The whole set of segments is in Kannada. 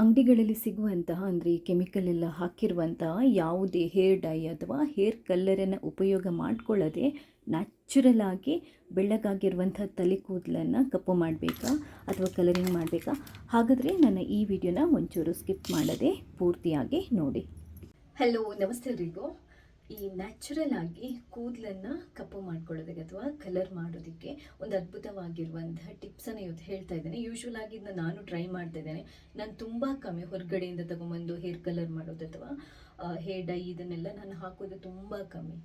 ಅಂಗಡಿಗಳಲ್ಲಿ ಸಿಗುವಂತಹ, ಅಂದರೆ ಕೆಮಿಕಲ್ ಎಲ್ಲ ಹಾಕಿರುವಂತಹ ಯಾವುದೇ ಹೇರ್ ಡೈ ಅಥವಾ ಹೇರ್ ಕಲ್ಲರನ್ನು ಉಪಯೋಗ ಮಾಡಿಕೊಳ್ಳದೆ ನ್ಯಾಚುರಲ್ ಆಗಿ ಬೆಳ್ಳಗಾಗಿರುವಂಥ ತಲೆ ಕೂದಲನ್ನು ಕಪ್ಪು ಮಾಡಬೇಕಾ ಅಥವಾ ಕಲರಿಂಗ್ ಮಾಡಬೇಕಾ? ಹಾಗಾದರೆ ನನ್ನ ಈ ವಿಡಿಯೋನ ಒಂಚೂರು ಸ್ಕಿಪ್ ಮಾಡದೆ ಪೂರ್ತಿಯಾಗಿ ನೋಡಿ. ಹಲೋ ನಮಸ್ತೆ ಎಲ್ರಿಗೂ ಈ ನ್ಯಾಚುರಲ್ ಆಗಿ ಕೂದಲನ್ನು ಕಪ್ಪು ಮಾಡ್ಕೊಳ್ಳೋದಕ್ಕೆ ಅಥವಾ ಕಲರ್ ಮಾಡೋದಕ್ಕೆ ಒಂದು ಅದ್ಭುತವಾಗಿರುವಂತಹ ಟಿಪ್ಸನ್ನು ಇವತ್ತು ಹೇಳ್ತಾ ಇದ್ದೇನೆ. ಯೂಶ್ವಲ್ ಆಗಿ ಇದನ್ನ ನಾನು ಟ್ರೈ ಮಾಡ್ತಾ ಇದ್ದೇನೆ. ನಾನು ತುಂಬ ಕಮ್ಮಿ ಹೊರಗಡೆಯಿಂದ ತಗೊಂಬಂದು ಹೇರ್ ಕಲರ್ ಮಾಡೋದು ಅಥವಾ ಹೇರ್ ಡೈ ಇದನ್ನೆಲ್ಲ ನಾನು ಹಾಕೋದು ತುಂಬ ಕಮ್ಮಿ.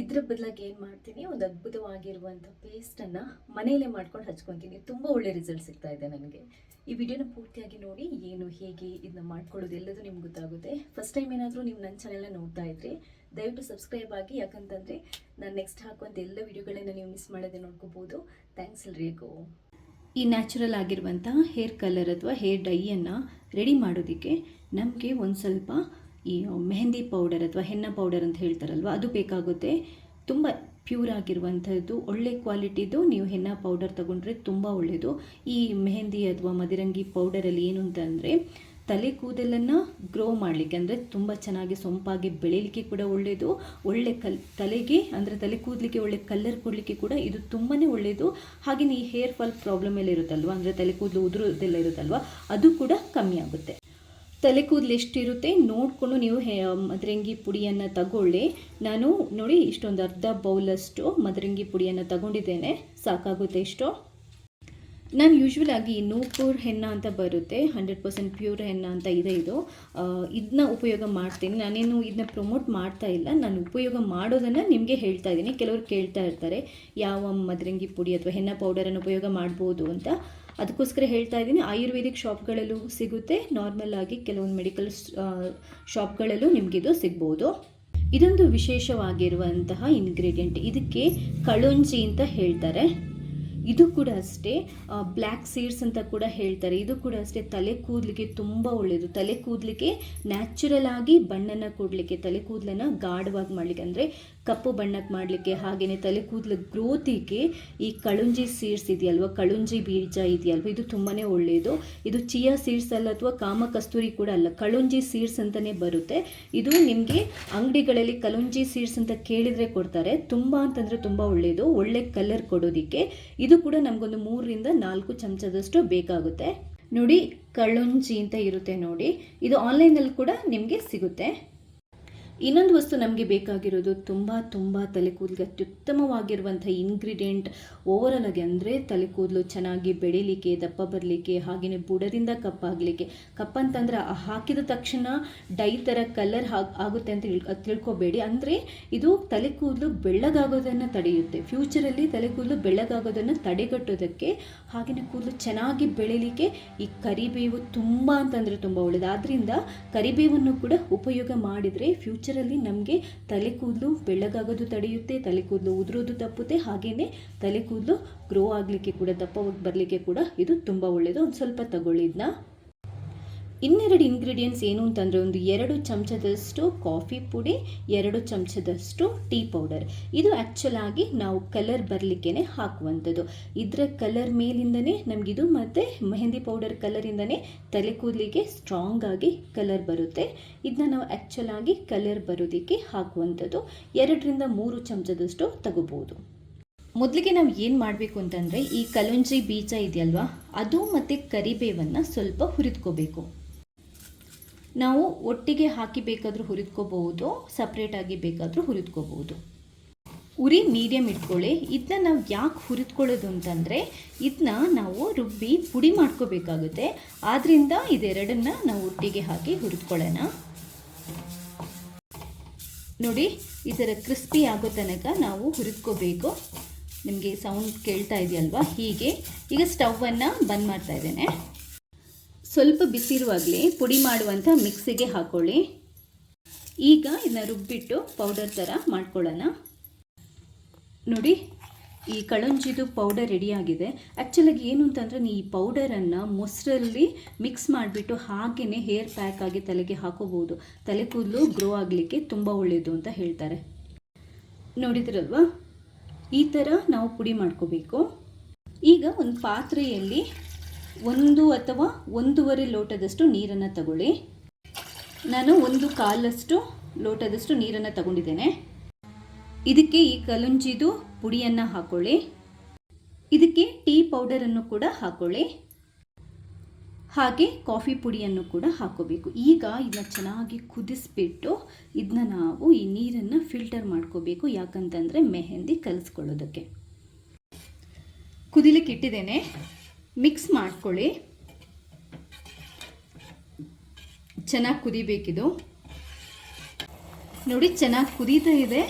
ಇದ್ರ ಬದಲಾಗಿ ಏನು ಮಾಡ್ತೀನಿ? ಒಂದು ಅದ್ಭುತವಾಗಿರುವಂಥ ಪೇಸ್ಟನ್ನು ಮನೆಯಲ್ಲೇ ಮಾಡ್ಕೊಂಡು ಹಚ್ಕೊತೀನಿ. ತುಂಬ ಒಳ್ಳೆ ರಿಸಲ್ಟ್ ಸಿಗ್ತಾ ಇದೆ ನನಗೆ. ಈ ವಿಡಿಯೋನ ಪೂರ್ತಿಯಾಗಿ ನೋಡಿ, ಏನು, ಹೇಗೆ ಇದನ್ನ ಮಾಡ್ಕೊಳ್ಳೋದು ಎಲ್ಲದೂ ನಿಮ್ಗೆ ಗೊತ್ತಾಗುತ್ತೆ. ಫಸ್ಟ್ ಟೈಮ್ ಏನಾದರೂ ನೀವು ನನ್ನ ಚಾನೆಲ್ನ ನೋಡ್ತಾ ಇದ್ರಿ, ದಯವಿಟ್ಟು ಸಬ್ಸ್ಕ್ರೈಬ್ ಆಗಿ, ಯಾಕಂತಂದರೆ ನಾನು ನೆಕ್ಸ್ಟ್ ಹಾಕುವಂಥ ಎಲ್ಲ ವಿಡಿಯೋಗಳನ್ನ ನೀವು ಮಿಸ್ ಮಾಡೋದೇ ನೋಡ್ಕೋಬೋದು. ಥ್ಯಾಂಕ್ಸ್ ಎಲ್ರಿಗೂ. ಈ ನ್ಯಾಚುರಲ್ ಆಗಿರುವಂಥ ಹೇರ್ ಕಲರ್ ಅಥವಾ ಹೇರ್ ಡೈಯನ್ನು ರೆಡಿ ಮಾಡೋದಕ್ಕೆ ನಮಗೆ ಒಂದು ಸ್ವಲ್ಪ ಈ ಮೆಹಂದಿ ಪೌಡರ್ ಅಥವಾ ಹೆನ್ನ ಪೌಡರ್ ಅಂತ ಹೇಳ್ತಾರಲ್ವ, ಅದು ಬೇಕಾಗುತ್ತೆ. ತುಂಬ ಪ್ಯೂರ್ ಆಗಿರುವಂಥದ್ದು, ಒಳ್ಳೆ ಕ್ವಾಲಿಟಿದು, ನೀವು ಹೆನ್ನ ಪೌಡರ್ ತಗೊಂಡ್ರೆ ತುಂಬ ಒಳ್ಳೆಯದು ಈ ಮೆಹಂದಿ ಅಥವಾ ಮದಿರಂಗಿ ಪೌಡರಲ್ಲಿ ಏನು ಅಂತಂದರೆ ತಲೆ ಕೂದಲನ್ನು ಗ್ರೋ ಮಾಡಲಿಕ್ಕೆ ಅಂದರೆ ತುಂಬ ಚೆನ್ನಾಗಿ ಸೊಂಪಾಗಿ ಬೆಳೀಲಿಕ್ಕೆ ಕೂಡ ಒಳ್ಳೆಯದು ಒಳ್ಳೆ ಕಲ್, ತಲೆಗೆ ಅಂದರೆ ತಲೆ ಕೂದಲಿಕ್ಕೆ ಒಳ್ಳೆ ಕಲ್ಲರ್ ಕೊಡಲಿಕ್ಕೆ ಕೂಡ ಇದು ತುಂಬಾ ಒಳ್ಳೆಯದು ಹಾಗೆಯೇ ಈ ಹೇರ್ ಫಾಲ್ ಪ್ರಾಬ್ಲಮ್ ಎಲ್ಲ ಇರುತ್ತಲ್ವ, ಅಂದರೆ ತಲೆ ಕೂದಲು ಉದುರೋದೆಲ್ಲ ಇರುತ್ತಲ್ವ, ಅದು ಕೂಡ ಕಮ್ಮಿ ಆಗುತ್ತೆ. ತಲೆ ಕೂದಲು ಎಷ್ಟಿರುತ್ತೆ ನೋಡಿಕೊಂಡು ನೀವು ಹೇ ಮದರಂಗಿ ಪುಡಿಯನ್ನು ತಗೊಳ್ಳಿ. ನಾನು ನೋಡಿ ಇಷ್ಟೊಂದು ಅರ್ಧ ಬೌಲಷ್ಟು ಮದರಂಗಿ ಪುಡಿಯನ್ನು ತಗೊಂಡಿದ್ದೇನೆ. ಸಾಕಾಗುತ್ತೆ ಇಷ್ಟು ನಾನು ಯೂಶ್ವಲ್ ಆಗಿ ಪ್ಯೂರ್ ಹೆನ್ನ ಅಂತ ಬರುತ್ತೆ ಹಂಡ್ರೆಡ್ ಪರ್ಸೆಂಟ್ ಪ್ಯೂರ್ ಹೆನ್ನ ಅಂತ ಇದೆ ಇದು. ಇದನ್ನ ಉಪಯೋಗ ಮಾಡ್ತೀನಿ. ನಾನೇನು ಇದನ್ನ ಪ್ರಮೋಟ್ ಮಾಡ್ತಾ ಇಲ್ಲ. ನಾನು ಉಪಯೋಗ ಮಾಡೋದನ್ನು ನಿಮಗೆ ಹೇಳ್ತಾ ಇದ್ದೀನಿ. ಕೆಲವರು ಕೇಳ್ತಾ ಇರ್ತಾರೆ, ಯಾವ ಮದರಂಗಿ ಪುಡಿ ಅಥವಾ ಹೆನ್ನ ಪೌಡರನ್ನು ಉಪಯೋಗ ಮಾಡ್ಬೋದು ಅಂತ. ಅದಕ್ಕೋಸ್ಕರ ಹೇಳ್ತಾ ಇದ್ದೀನಿ, ಆಯುರ್ವೇದಿಕ್ ಶಾಪ್ಗಳಲ್ಲೂ ಸಿಗುತ್ತೆ. ನಾರ್ಮಲ್ ಆಗಿ ಕೆಲವೊಂದು ಮೆಡಿಕಲ್ ಶಾಪ್ಗಳಲ್ಲೂ ನಿಮಗಿದು ಸಿಗ್ಬೋದು. ಇದೊಂದು ವಿಶೇಷವಾಗಿರುವಂತಹ ಇಂಗ್ರೀಡಿಯೆಂಟ್ ಇದಕ್ಕೆ ಕಳುಂಜಿ ಅಂತ ಹೇಳ್ತಾರೆ. ಇದು ಕೂಡ ಅಷ್ಟೇ ಬ್ಲ್ಯಾಕ್ ಸೀಡ್ಸ್ ಅಂತ ಕೂಡ ಹೇಳ್ತಾರೆ. ಇದು ಕೂಡ ಅಷ್ಟೇ ತಲೆ ಕೂದಲಿಗೆ ತುಂಬ ಒಳ್ಳೆಯದು ತಲೆ ಕೂದಲಿಗೆ ನ್ಯಾಚುರಲ್ ಆಗಿ ಬಣ್ಣನ ಕೊಡಲಿಕ್ಕೆ, ತಲೆ ಕೂದಲನ್ನು ಗಾಢವಾಗಿ ಮಾಡಲಿಕ್ಕೆ. ಅಂದರೆ ಕಪ್ಪು ಬಣ್ಣಕ್ಕೆ ಮಾಡಲಿಕ್ಕೆ ಹಾಗೆಯೇ ತಲೆ ಕೂದಲು ಗ್ರೋತಿಗೆ ಈ ಕಳುಂಜಿ ಸೀಡ್ಸ್ ಇದೆಯಲ್ವ? ಕಳುಂಜಿ ಬೀಜ ಇದೆಯಲ್ವ? ಇದು ತುಂಬಾ ಒಳ್ಳೆಯದು ಇದು ಚಿಯಾ ಸೀಡ್ಸ್ ಅಲ್ಲ ಅಥವಾ ಕಾಮ ಕಸ್ತೂರಿ ಕೂಡ ಅಲ್ಲ. ಕಳುಂಜಿ ಸೀಡ್ಸ್ ಅಂತಲೇ ಬರುತ್ತೆ. ಇದು ನಿಮಗೆ ಅಂಗಡಿಗಳಲ್ಲಿ ಕಳುಂಜಿ ಸೀಡ್ಸ್ ಅಂತ ಕೇಳಿದರೆ ಕೊಡ್ತಾರೆ. ತುಂಬ ಅಂತಂದರೆ ತುಂಬ ಒಳ್ಳೆಯದು ಒಳ್ಳೆ ಕಲರ್ ಕೊಡೋದಕ್ಕೆ ಇದು ಕೂಡ ನಮಗೊಂದು ಮೂರರಿಂದ ನಾಲ್ಕು ಚಮಚದಷ್ಟು ಬೇಕಾಗುತ್ತೆ. ನೋಡಿ, ಕಳುಂಜಿ ಅಂತ ಇರುತ್ತೆ ನೋಡಿ. ಇದು ಆನ್ಲೈನಲ್ಲಿ ಕೂಡ ನಿಮಗೆ ಸಿಗುತ್ತೆ. ಇನ್ನೊಂದು ವಸ್ತು ನಮಗೆ ಬೇಕಾಗಿರೋದು ತುಂಬ ತುಂಬ ತಲೆ ಕೂದಲಿಗೆ ಅತ್ಯುತ್ತಮವಾಗಿರುವಂಥ ಇಂಗ್ರೀಡಿಯೆಂಟ್ ಓವರಲ್ ಆಗಿ ಅಂದರೆ ತಲೆ ಕೂದಲು ಚೆನ್ನಾಗಿ ಬೆಳೀಲಿಕ್ಕೆ, ದಪ್ಪ ಬರಲಿಕ್ಕೆ ಹಾಗೆಯೇ ಬುಡದಿಂದ ಕಪ್ಪಾಗಲಿಕ್ಕೆ ಕಪ್ಪಂತಂದ್ರೆ ಹಾಕಿದ ತಕ್ಷಣ ಡೈ ಥರ ಕಲರ್ ಆಗುತ್ತೆ ಅಂತ ತಿಳ್ ತಿಳ್ಕೊಬೇಡಿ. ಅಂದರೆ ಇದು ತಲೆ ಕೂದಲು ಬೆಳ್ಳಗಾಗೋದನ್ನು ತಡೆಯುತ್ತೆ. ಫ್ಯೂಚರಲ್ಲಿ ತಲೆ ಕೂದಲು ಬೆಳ್ಳಗಾಗೋದನ್ನು ತಡೆಗಟ್ಟೋದಕ್ಕೆ ಹಾಗೆಯೇ ಕೂದಲು ಚೆನ್ನಾಗಿ ಬೆಳೀಲಿಕ್ಕೆ ಈ ಕರಿಬೇವು ತುಂಬ ಅಂತಂದರೆ ತುಂಬ ಒಳ್ಳೆಯದು ಆದ್ದರಿಂದ ಕರಿಬೇವನ್ನು ಕೂಡ ಉಪಯೋಗ ಮಾಡಿದರೆ ಫ್ಯೂಚರ್ ಫ್ಯೂಚರಲ್ಲಿ ನಮಗೆ ತಲೆ ಕೂದಲು ಬೆಳ್ಳಗಾಗೋದು ತಡೆಯುತ್ತೆ, ತಲೆ ಕೂದಲು ಉದುರೋದು ತಪ್ಪುತ್ತೆ ಹಾಗೆಯೇ ತಲೆ ಕೂದಲು ಗ್ರೋ ಆಗಲಿಕ್ಕೆ ಕೂಡ ದಪ್ಪವಾಗಿ ಬರಲಿಕ್ಕೆ ಕೂಡ ಇದು ತುಂಬ ಒಳ್ಳೆಯದು ಒಂದು ಸ್ವಲ್ಪ ತಗೊಳ್ಳಿ ಇದನ್ನ ಇನ್ನೆರಡು ಇಂಗ್ರೀಡಿಯೆಂಟ್ಸ್ ಏನು ಅಂತಂದರೆ ಒಂದು ಎರಡು ಚಮಚದಷ್ಟು ಕಾಫಿ ಪುಡಿ, ಎರಡು ಚಮಚದಷ್ಟು ಟೀ ಪೌಡರ್ ಇದು ಆ್ಯಕ್ಚುಲಾಗಿ ನಾವು ಕಲರ್ ಬರಲಿಕ್ಕೆ ಹಾಕುವಂಥದ್ದು. ಇದರ ಕಲರ್ ಮೇಲಿಂದನೇ ನಮಗಿದು ಮತ್ತು ಮೆಹಂದಿ ಪೌಡರ್ ಕಲರಿಂದನೇ ತಲೆ ಕೂದಲಿಗೆ ಸ್ಟ್ರಾಂಗ್ ಆಗಿ ಕಲರ್ ಬರುತ್ತೆ. ಇದನ್ನ ನಾವು ಆ್ಯಕ್ಚುಲಾಗಿ ಕಲರ್ ಬರೋದಕ್ಕೆ ಹಾಕುವಂಥದ್ದು. ಎರಡರಿಂದ ಮೂರು ಚಮಚದಷ್ಟು ತಗೋಬೋದು. ಮೊದಲಿಗೆ ನಾವು ಏನು ಮಾಡಬೇಕು ಅಂತಂದರೆ ಈ ಕಲುಂಜಿ ಬೀಜ ಇದೆಯಲ್ವಾ, ಅದು ಮತ್ತು ಕರಿಬೇವನ್ನು ಸ್ವಲ್ಪ ಹುರಿದ್ಕೋಬೇಕು. ನಾವು ಒಟ್ಟಿಗೆ ಹಾಕಿ ಬೇಕಾದರೂ ಹುರಿದ್ಕೋಬಹುದು ಸಪ್ರೇಟಾಗಿ ಬೇಕಾದರೂ ಹುರಿದ್ಕೋಬಹುದು. ಉರಿ ಮೀಡಿಯಮ್ ಇಟ್ಕೊಳ್ಳಿ. ಇದನ್ನ ನಾವು ಯಾಕೆ ಹುರಿದ್ಕೊಳ್ಳೋದು ಅಂತಂದರೆ ಇದನ್ನ ನಾವು ರುಬ್ಬಿ ಪುಡಿ ಮಾಡ್ಕೋಬೇಕಾಗುತ್ತೆ. ಆದ್ದರಿಂದ ಇದೆರಡನ್ನ ನಾವು ಒಟ್ಟಿಗೆ ಹಾಕಿ ಹುರಿದ್ಕೊಳ್ಳೋಣ. ನೋಡಿ, ಇದರ ಕ್ರಿಸ್ಪಿ ಆಗೋ ತನಕ ನಾವು ಹುರಿದ್ಕೋಬೇಕು. ನಿಮಗೆ ಸೌಂಡ್ ಕೇಳ್ತಾ ಇದೆಯಲ್ವಾ? ಹೀಗೆ. ಈಗ ಸ್ಟವನ್ನು ಬಂದ್ ಮಾಡ್ತಾ ಇದ್ದೇನೆ. ಸ್ವಲ್ಪ ಬಿಸಿರುವಾಗಲೇ ಪುಡಿ ಮಾಡುವಂಥ ಮಿಕ್ಸಿಗೆ ಹಾಕ್ಕೊಳ್ಳಿ ಈಗ ಇದನ್ನ ರುಬ್ಬಿಟ್ಟು ಪೌಡರ್ ಥರ ಮಾಡ್ಕೊಳ್ಳೋಣ. ನೋಡಿ, ಈ ಕಳಂಜಿದು ಪೌಡರ್ ರೆಡಿಯಾಗಿದೆ ಆ್ಯಕ್ಚುಲಾಗಿ ಏನು ಅಂತಂದರೆ ನೀವು ಈ ಪೌಡರನ್ನು ಮೊಸರಲ್ಲಿ ಮಿಕ್ಸ್ ಮಾಡಿಬಿಟ್ಟು ಹಾಗೆಯೇ ಹೇರ್ ಪ್ಯಾಕ್ ಆಗಿ ತಲೆಗೆ ಹಾಕೋಬೋದು ತಲೆ ಕೂದಲು ಗ್ರೋ ಆಗಲಿಕ್ಕೆ ತುಂಬ ಒಳ್ಳೆಯದು ಅಂತ ಹೇಳ್ತಾರೆ. ನೋಡಿದ್ರಲ್ವಾ? ಈ ಥರ ನಾವು ಪುಡಿ ಮಾಡ್ಕೋಬೇಕು. ಈಗ ಒಂದು ಪಾತ್ರೆಯಲ್ಲಿ ಒಂದು ಅಥವಾ ಒಂದೂವರೆ ಲೋಟದಷ್ಟು ನೀರನ್ನು ತಗೊಳ್ಳಿ. ನಾನು ಒಂದು ಕಾಲಷ್ಟು ಲೋಟದಷ್ಟು ನೀರನ್ನು ತಗೊಂಡಿದ್ದೇನೆ. ಇದಕ್ಕೆ ಈ ಕಲುಂಜಿದು ಪುಡಿಯನ್ನು ಹಾಕೊಳ್ಳಿ. ಇದಕ್ಕೆ ಟೀ ಪೌಡರನ್ನು ಕೂಡ ಹಾಕೊಳ್ಳಿ. ಹಾಗೆ ಕಾಫಿ ಪುಡಿಯನ್ನು ಕೂಡ ಹಾಕೋಬೇಕು. ಈಗ ಇದನ್ನ ಚೆನ್ನಾಗಿ ಕುದಿಸ್ಬಿಟ್ಟು ಇದನ್ನ ನಾವು ಈ ನೀರನ್ನು ಫಿಲ್ಟರ್ ಮಾಡ್ಕೋಬೇಕು. ಯಾಕಂತಂದರೆ ಮೆಹಂದಿ ಕಲಿಸ್ಕೊಳ್ಳೋದಕ್ಕೆ. ಕುದಿಲಿಕ್ಕೆ ಇಟ್ಟಿದ್ದೇನೆ. ಮಿಕ್ಸ್ ಮಾಡ್ಕೊಳ್ಳಿ. ಚೆನ್ನಾಗಿ ಕುದಿಬೇಕಿದು. ನೋಡಿ, ಚೆನ್ನಾಗಿ ಕುದೀತಾ ಇದೆ.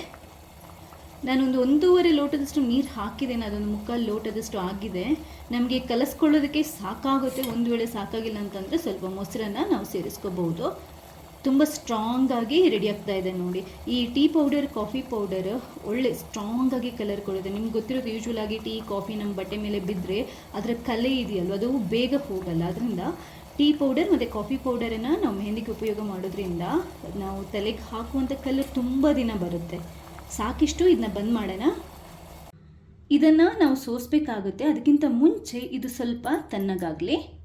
ನಾನೊಂದು ಒಂದೂವರೆ ಲೋಟದಷ್ಟು ನೀರು ಹಾಕಿದ್ದೇನೆ. ಅದೊಂದು ಮುಕ್ಕಾಲು ಲೋಟದಷ್ಟು ಆಗಿದೆ. ನಮಗೆ ಕಲಸ್ಕೊಳ್ಳೋದಕ್ಕೆ ಸಾಕಾಗುತ್ತೆ. ಒಂದು ವೇಳೆ ಸಾಕಾಗಿಲ್ಲ ಅಂತಂದರೆ ಸ್ವಲ್ಪ ಮೊಸರನ್ನು ನಾವು ಸೇರಿಸ್ಕೋಬಹುದು. ತುಂಬ ಸ್ಟ್ರಾಂಗಾಗಿ ರೆಡಿ ಆಗ್ತಾ ಇದೆ ನೋಡಿ. ಈ ಟೀ ಪೌಡರ್ ಕಾಫಿ ಪೌಡರ್ ಒಳ್ಳೆ ಸ್ಟ್ರಾಂಗಾಗಿ ಕಲರ್ ಕೊಡುತ್ತೆ. ನಿಮ್ಗೆ ಗೊತ್ತಿರೋದು ಯೂಶುವಲ್ ಆಗಿ ಟೀ ಕಾಫಿ ನಮ್ಮ ಬಟ್ಟೆ ಮೇಲೆ ಬಿದ್ದರೆ ಅದರ ಕಲೆ ಇದೆಯಲ್ವ? ಅದು ಬೇಗ ಹೋಗಲ್ಲ. ಅದರಿಂದ ಟೀ ಪೌಡರ್ ಮತ್ತು ಕಾಫಿ ಪೌಡರನ್ನು ನಾವು ಮೆಹಂದಿಗೆ ಉಪಯೋಗ ಮಾಡೋದ್ರಿಂದ ನಾವು ತಲೆಗೆ ಹಾಕುವಂಥ ಕಲರ್ ತುಂಬ ದಿನ ಬರುತ್ತೆ. ಸಾಕಿಷ್ಟು ಇದನ್ನ ಬಂದ್ ಮಾಡೋಣ. ಇದನ್ನು ನಾವು ಸೋಸಬೇಕಾಗುತ್ತೆ. ಅದಕ್ಕಿಂತ ಮುಂಚೆ ಇದು ಸ್ವಲ್ಪ ತಣ್ಣಗಾಗಲಿ.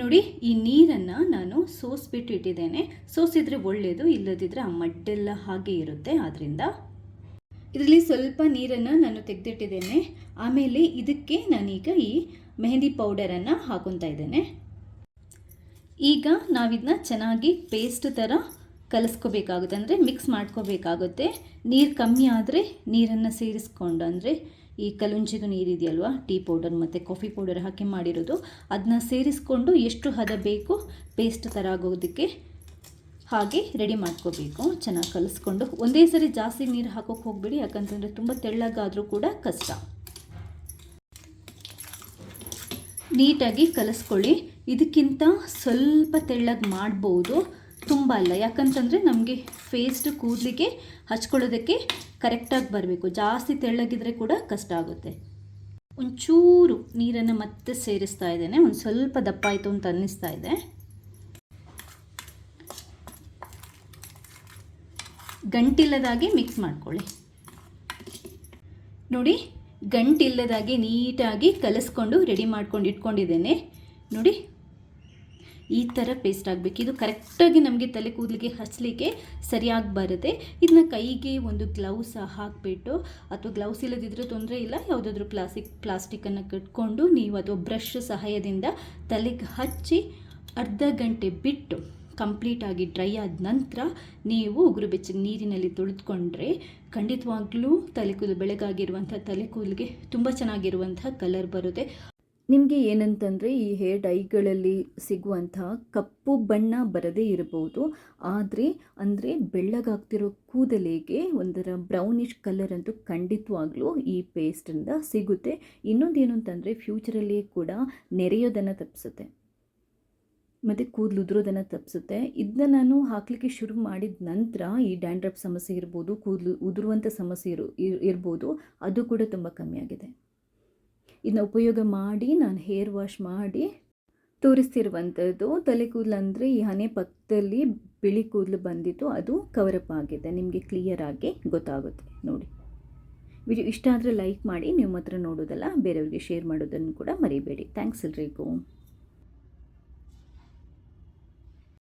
ನೋಡಿ, ಈ ನೀರನ್ನು ನಾನು ಸೋಸ್ಬಿಟ್ಟು ಇಟ್ಟಿದ್ದೇನೆ. ಸೋಸಿದ್ರೆ ಒಳ್ಳೆಯದು ಇಲ್ಲದಿದ್ದರೆ ಆ ಮಡ್ಡೆಲ್ಲ ಹಾಗೆ ಇರುತ್ತೆ. ಆದ್ದರಿಂದ ಇದರಲ್ಲಿ ಸ್ವಲ್ಪ ನೀರನ್ನು ನಾನು ತೆಗೆದಿಟ್ಟಿದ್ದೇನೆ. ಆಮೇಲೆ ಇದಕ್ಕೆ ನಾನೀಗ ಈ ಮೆಹಂದಿ ಪೌಡರನ್ನು ಹಾಕೊತಾ ಇದ್ದೇನೆ. ಈಗ ನಾವಿದನ್ನ ಚೆನ್ನಾಗಿ ಪೇಸ್ಟ್ ಥರ ಕಲಿಸ್ಕೋಬೇಕಾಗುತ್ತೆ. ಅಂದರೆ ಮಿಕ್ಸ್ ಮಾಡ್ಕೋಬೇಕಾಗುತ್ತೆ. ನೀರು ಕಮ್ಮಿ ಆದರೆ ನೀರನ್ನು ಸೇರಿಸ್ಕೊಂಡು, ಅಂದರೆ ಈ ಕಲುಂಚಿದು ನೀರಿದೆಯಲ್ವಾ ಟೀ ಪೌಡರ್ ಮತ್ತು ಕಾಫಿ ಪೌಡರ್ ಹಾಕಿ ಮಾಡಿರೋದು. ಅದನ್ನ ಸೇರಿಸ್ಕೊಂಡು ಎಷ್ಟು ಹದ ಬೇಕು, ಪೇಸ್ಟ್ ಥರ ಆಗೋದಕ್ಕೆ ಹಾಗೆ ರೆಡಿ ಮಾಡ್ಕೋಬೇಕು. ಚೆನ್ನಾಗಿ ಕಲಿಸ್ಕೊಂಡು. ಒಂದೇ ಸರಿ ಜಾಸ್ತಿ ನೀರು ಹಾಕೋಕ್ಕೆ ಹೋಗಬೇಡಿ, ಯಾಕಂತಂದರೆ ತುಂಬ ತೆಳ್ಳಗಾದರೂ ಕೂಡ ಕಷ್ಟ. ನೀಟಾಗಿ ಕಲಿಸ್ಕೊಳ್ಳಿ. ಇದಕ್ಕಿಂತ ಸ್ವಲ್ಪ ತೆಳ್ಳಗೆ ಮಾಡ್ಬೋದು ತುಂಬ ಅಲ್ಲ. ಯಾಕಂತಂದರೆ ನಮಗೆ ಫೇಸ್ಟ್ ಕೂದಲಿಗೆ ಹಚ್ಕೊಳ್ಳೋದಕ್ಕೆ ಕರೆಕ್ಟಾಗಿ ಬರಬೇಕು. ಜಾಸ್ತಿ ತೆಳ್ಳಗಿದ್ರೆ ಕೂಡ ಕಷ್ಟ ಆಗುತ್ತೆ. ಒಂಚೂರು ನೀರನ್ನು ಮತ್ತೆ ಸೇರಿಸ್ತಾ ಇದ್ದೇನೆ. ಒಂದು ಸ್ವಲ್ಪ ದಪ್ಪ ಆಯಿತು ಅಂತ ಅನ್ನಿಸ್ತಾ ಇದೆ. ಗಂಟಿಲ್ಲದಾಗೆ ಮಿಕ್ಸ್ ಮಾಡ್ಕೊಳ್ಳಿ. ನೋಡಿ, ಗಂಟಿಲ್ಲದಾಗೆ ನೀಟಾಗಿ ಕಲಸ್ಕೊಂಡು ರೆಡಿ ಮಾಡ್ಕೊಂಡು ಇಟ್ಕೊಂಡಿದ್ದೇನೆ. ನೋಡಿ ಈ ಥರ ಪೇಸ್ಟ್ ಆಗಬೇಕು. ಇದು ಕರೆಕ್ಟಾಗಿ ನಮಗೆ ತಲೆ ಕೂದಲಿಗೆ ಹಚ್ಚಲಿಕ್ಕೆ ಸರಿಯಾಗಿ ಬರುತ್ತೆ. ಇದನ್ನ ಕೈಗೆ ಒಂದು ಗ್ಲೌಸ್ ಹಾಕಿಬಿಟ್ಟು, ಅಥವಾ ಗ್ಲೌಸ್ ಇಲ್ಲದಿದ್ದರೆ ತೊಂದರೆ ಇಲ್ಲ. ಯಾವುದಾದ್ರೂ ಪ್ಲಾಸ್ಟಿಕ್ ಪ್ಲಾಸ್ಟಿಕ್ಕನ್ನು ಕಟ್ಕೊಂಡು ನೀವು ಅಥವಾ ಬ್ರಷ್ ಸಹಾಯದಿಂದ ತಲೆಗೆ ಹಚ್ಚಿ ಅರ್ಧ ಗಂಟೆ ಬಿಟ್ಟು ಕಂಪ್ಲೀಟಾಗಿ ಡ್ರೈ ಆದ ನಂತರ ನೀವು ಉಗುರು ಬೆಚ್ಚಗೆ ನೀರಿನಲ್ಲಿ ತೊಳೆದುಕೊಂಡ್ರೆ ಖಂಡಿತವಾಗ್ಲೂ ತಲೆ ಕೂದಲು ಬೆಳಗಾಗಿರುವಂಥ, ತಲೆ ಕೂದಲಿಗೆ ತುಂಬ ಚೆನ್ನಾಗಿರುವಂಥ ಕಲರ್ ಬರುತ್ತೆ. ನಿಮಗೆ ಏನಂತಂದರೆ ಈ ಹೇರ್ ಡೈಗಳಲ್ಲಿ ಸಿಗುವಂತಹ ಕಪ್ಪು ಬಣ್ಣ ಬರದೇ ಇರಬಹುದು. ಆದರೆ, ಅಂದರೆ ಬೆಳ್ಳಗಾಗ್ತಿರೋ ಕೂದಲಿಗೆ ಒಂಥರ ಬ್ರೌನಿಷ್ ಕಲರ್ ಅಂತೂ ಖಂಡಿತವಾಗ್ಲೂ ಈ ಪೇಸ್ಟಿಂದ ಸಿಗುತ್ತೆ. ಇನ್ನೊಂದೇನು ಅಂತಂದರೆ ಫ್ಯೂಚರಲ್ಲಿ ಕೂಡ ನೆರೆಯೋದನ್ನು ತಪ್ಪಿಸುತ್ತೆ. ಮತ್ತು ಕೂದಲು ಉದುರೋದನ್ನು ತಪ್ಪಿಸುತ್ತೆ. ಇದನ್ನ ನಾನು ಹಾಕಲಿಕ್ಕೆ ಶುರು ಮಾಡಿದ ನಂತರ ಈ ಡ್ಯಾಂಡ್ರಫ್ ಸಮಸ್ಯೆ ಇರ್ಬೋದು, ಕೂದಲು ಉದುರುವಂಥ ಸಮಸ್ಯೆ ಇರು, ಇರ್ಬೋದು, ಅದು ಕೂಡ ತುಂಬ ಕಮ್ಮಿ ಆಗಿದೆ. ಇದನ್ನ ಉಪಯೋಗ ಮಾಡಿ, ನಾನು ಹೇರ್ ವಾಶ್ ಮಾಡಿ ತೋರಿಸ್ತಿರುವಂಥದ್ದು ತಲೆ ಕೂದಲು ಅಂದರೆ ಈ ಹನೆ ಪಕ್ಕದಲ್ಲಿ ಬಿಳಿ ಕೂದಲು ಬಂದಿತ್ತು ಅದು ಕವರಪ್ ಆಗಿದೆ. ನಿಮಗೆ ಕ್ಲಿಯರ್ ಆಗಿ ಗೊತ್ತಾಗುತ್ತೆ ನೋಡಿ. ವಿಡಿಯೋ ಇಷ್ಟ ಆದರೆ ಲೈಕ್ ಮಾಡಿ ನಿಮ್ಮ ಹತ್ರ ನೋಡೋದಲ್ಲ, ಬೇರೆಯವ್ರಿಗೆ ಶೇರ್ ಮಾಡೋದನ್ನು ಕೂಡ ಮರಿಬೇಡಿ. ಥ್ಯಾಂಕ್ಸ್ ಎಲ್ರಿಗೂ.